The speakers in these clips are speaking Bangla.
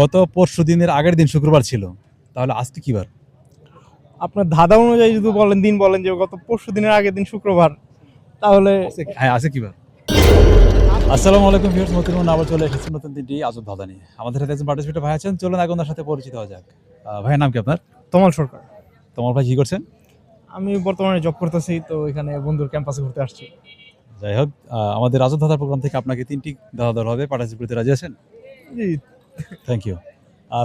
গত পরশু দিনের আগের দিন শুক্রবার ছিল। তাহলে আজকে কি বার আপনার ধাঁধা অনুযায়ী যদি বলেন দিন বলেন যে গত পরশু দিনের আগের দিন শুক্রবার তাহলে হ্যাঁ আছে কি বার আসসালামু আলাইকুম ভিউয়ার্স নতুন নতুন আবার চলে এসেছে নতুন তিনটি আজব ধাঁধা নিয়ে। আমাদের সাথে একজন পার্টিসিপেট ভাই আছেন চলুন এখন তার সাথে পরিচিত হওয়া যাক। ভাইয়ের নাম কি আপনার? তমাল সরকার। তোমার ভাই কি করছেন? আমি বর্তমানে জব করতেছি তো এখানে বন্ধুর ক্যাম্পাসে ঘুরতে আসছি। যাই হোক আমাদের আজব ধাঁধার প্রোগ্রাম থেকে আপনাকে তিনটি ধাঁধা দেওয়া হবে। পার্টিসিপেট রাজি আছেন? জি থ্যাংক ইউ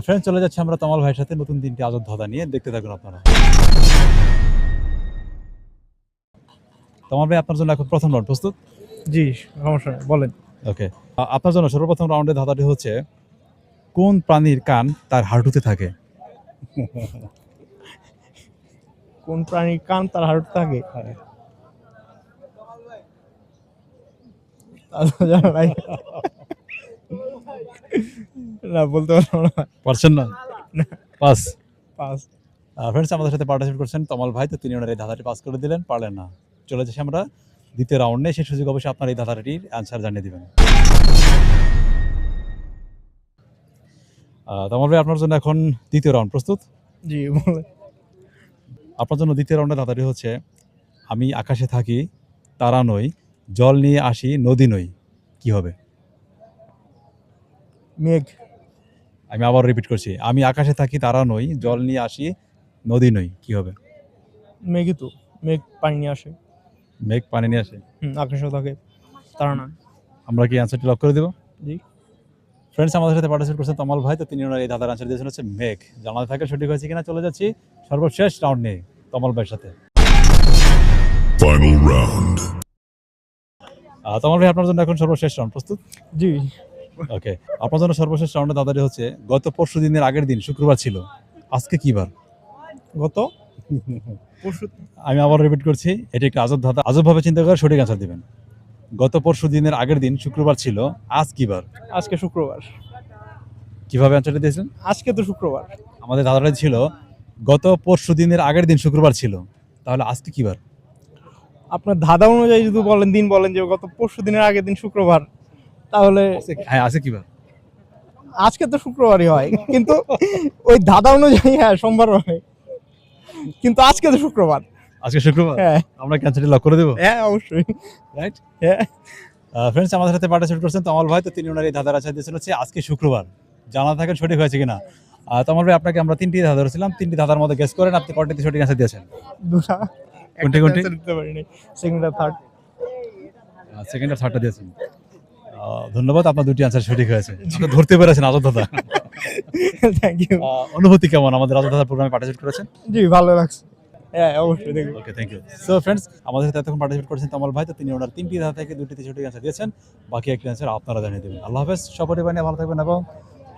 ফ্রেন্ড চলে যাচ্ছে আমরা তমাল ভাইয়ের সাথে নতুন তিনটি আজব ধাঁধা নিয়ে। দেখতে থাকুন আপনারা। তমাল ভাই আপনার জন্য এখন প্রথম রাউন্ড প্রস্তুত? জি সমস্যা বলেন। ওকে আপনার জন্য সর্বপ্রথম রাউন্ডের ধাঁধাটি হচ্ছে কোন প্রাণীর কান তার হাঁটুতে থাকে? কোন প্রাণীর কান তার হাড় থাকে? নাই। না বলতে পারব না। পারছেন না? পাস। পাস। ফ্রেন্ডস আমাদের সাথে পার্টিসিপেট করছেন তমাল ভাই তো তিনি ওনার এই ধাঁধাটি পাস করে দিলেন পারলেন না। চলে যাচ্ছি আমরা দ্বিতীয় রাউন্ডে সেই সুযোগ অবশ্যই আপনার এই ধাঁধাটির অ্যান্সার জানিয়ে দিবেন। তমাল ভাই আপনার জন্য এখন দ্বিতীয় রাউন্ড প্রস্তুত? জি আপনার জন্য দ্বিতীয় রাউন্ডের ধাঁধাটি হচ্ছে আমি আকাশে থাকি তারা নই জল নিয়ে আসি নদী নই। কি হবে? মেঘ। আমি আবার রিপিট করছি। আমি আকাশে থাকি তারা নই। জল নিয়ে আসি নদী নই। কি হবে? মেঘই তো। মেঘ পানি নিয়ে আসে। মেঘ পানি নিয়ে আসে। হুম আকাশেও থাকে তারা না আমরা কি অ্যান্সারটি লক করে দেবো? জি। ফ্রেন্ডস আমাদের সাথে পার্টিসিপেট করছেন তমাল ভাই। তো তিনি ওনার এই দাদার আনসার দিয়েছেন হচ্ছে মেঘ। জানাতে থাকে সঠিক হয়েছে কিনা চলে যাচ্ছি সর্বশেষ রাউন্ড নিয়ে তমাল ভাইয়ের সাথে। Final round. তমাল ভাই আপনার জন্য এখন সর্বশেষ রাউন্ড প্রস্তুত? জি। ওকে আপনার জন্য সর্বশেষ রাউন্ডে দাদাটি হচ্ছে গত পরশু দিনের আগের দিন শুক্রবার ছিল। আজকে কি বার? গত? পরশু। আমি আবার রিপিট করছি এটি একটা আজব ধাঁধা। আজবভাবে চিন্তা করে সঠিক আনসার দিবেন। গত পরশু দিনের আগের দিন শুক্রবার ছিল আজ কি বার? আজকে শুক্রবার। কীভাবে অ্যান্সারটি দিয়েছিলেন আজকে তো শুক্রবার। আমাদের ধাঁধাটা ছিল গত পরশু দিনের আগের দিন শুক্রবার ছিল। তাহলে আজকে কি বার? আপনার ধাঁধা অনুযায়ী যদি বলেন দিন বলেন যে গত পরশু দিনের আগের দিন শুক্রবার। তাহলে হ্যাঁ আছে কি বার আজকে তো শুক্রবারই হয় কিন্তু ওই ধাঁধা অনুযায়ী হ্যাঁ সোমবার হয়। কিন্তু আজকে তো শুক্রবার। আজকে শুক্রবার? হ্যাঁ। আমরা ক্যান্সারটি লক করে দেবো? হ্যাঁ অবশ্যই। রাইট হ্যাঁ। ফ্রেন্ডস আমাদের সাথে পার্টিসিপেট করছেন তমাল ভাই তো তিনি ওনার এই ধাঁধার আচার দিয়েছেন হচ্ছে আজকে শুক্রবার। জানা থাকেন সঠিক হয়েছে কিনা? আহ, তমাল ভাই আপনাকে আমরা তিনটি ধাঁধা ধরেছিলাম। তিনটি ধাঁধার মধ্যে গেস করেন আপনি কয়টাতে সঠিক আনসার দিয়েছেন? দুটা। কোনটি, কোনটি? সেকেন্ড আর থার্ড সেকেন্ড আর থার্ডটা দিয়েছেন। ধন্যবাদ আপনার দুটি আনসার সঠিক হয়েছে। ধরতে পেরেছেন আজব দাদা। থ্যাংক ইউ অনুভূতি কেমন? আমাদের আজব দাদা প্রোগ্রামে পার্টিসিপেট করেছেন? জি ভালো লাগছে। হ্যাঁ অবশ্যই দেখুন। Okay thank you so friends আমাদের সাথে এতক্ষণ পার্টিসিপেট করেছেন তমাল ভাই তো তিনি ওনার তিনটি থেকে দুটিতে সঠিক আনসার দিয়েছেন। বাকি একটি আনসার আপনারা জানিয়ে দেবেন। আল্লাহ হাফেজ সপরিবার নিয়ে ভালো থাকবেন এবং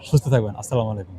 সুস্থ থাকবেন। আসসালামু আলাইকুম।